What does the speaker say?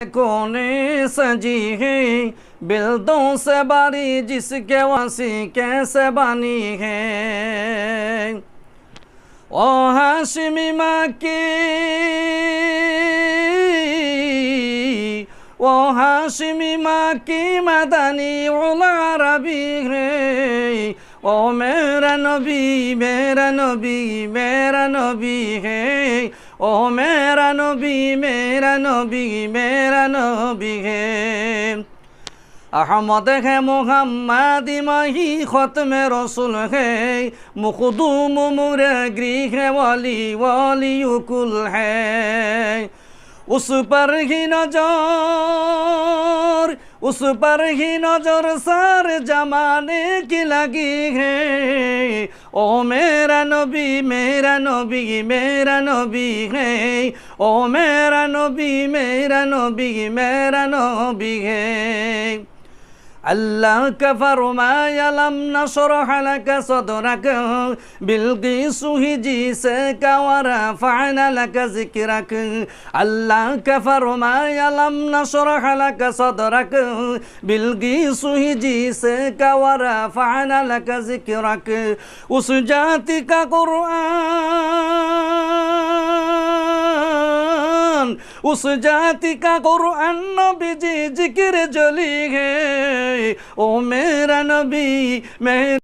कोने सजी है बिल्दों से बारी जिसके वासी कैसे बनी है ओ हाशिमी माँ की ओ हाशिमी माँ की मदनी उला रबी है ओ मेरा नबी मेरा नबी मेरा नबी है ओ मेरा नबी मेरा नबी मेरा नबी है अहमद है मोहम्मद माही खत्म रसुल है मुखदूम मुरगरी है वाली वाली कुल है उस पर ही नजर उस पर ही नजर सारे जमाने की लगी है ও মেরা নবী মেরা নবী মেরা নবী হে ও মেরা নবী মেরা নবী মেরা নবী হে الله كفر ما يلم نشرح لك صدرك بالقيس هجيسك ورفعنا لك ذكرك الله كفر ما يلم نشرح لك صدرك بالقيس هجيسك ورفعنا لك ذكرك وسجاتك قرآن وسجاتك قرآن بجي ذكر جليه ও মেরা নবী মেরা